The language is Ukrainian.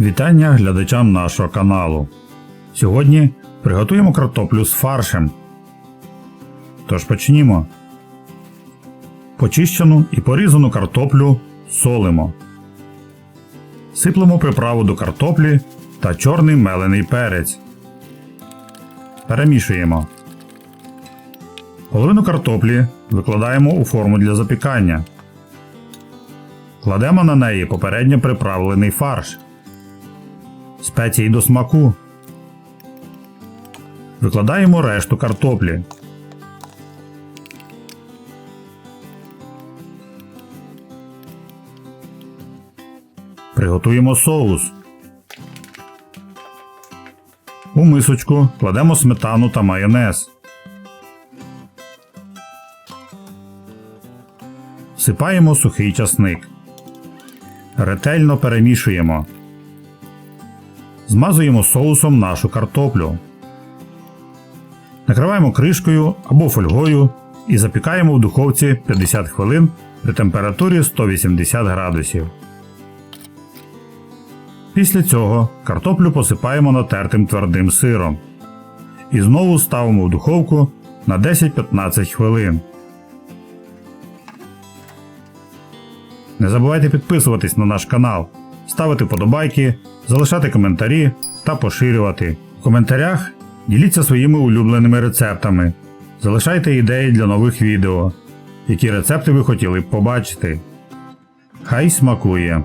Вітання глядачам нашого каналу. Сьогодні приготуємо картоплю з фаршем. Тож почнімо. Почищену і порізану картоплю солимо. Сиплемо приправу до картоплі та чорний мелений перець. Перемішуємо. Половину картоплі викладаємо у форму для запікання. Кладемо на неї попередньо приправлений фарш. Спеції до смаку. Викладаємо решту картоплі. Приготуємо соус. У мисочку кладемо сметану та майонез. Всипаємо сухий часник. Ретельно перемішуємо. Змазуємо соусом нашу картоплю. Накриваємо кришкою або фольгою і запікаємо в духовці 50 хвилин при температурі 180 градусів. Після цього картоплю посипаємо натертим твердим сиром. І знову ставимо в духовку на 10-15 хвилин. Не забувайте підписуватись на наш канал, ставити подобайки, залишати коментарі та поширювати. В коментарях діліться своїми улюбленими рецептами. Залишайте ідеї для нових відео, які рецепти ви хотіли б побачити. Хай смакує!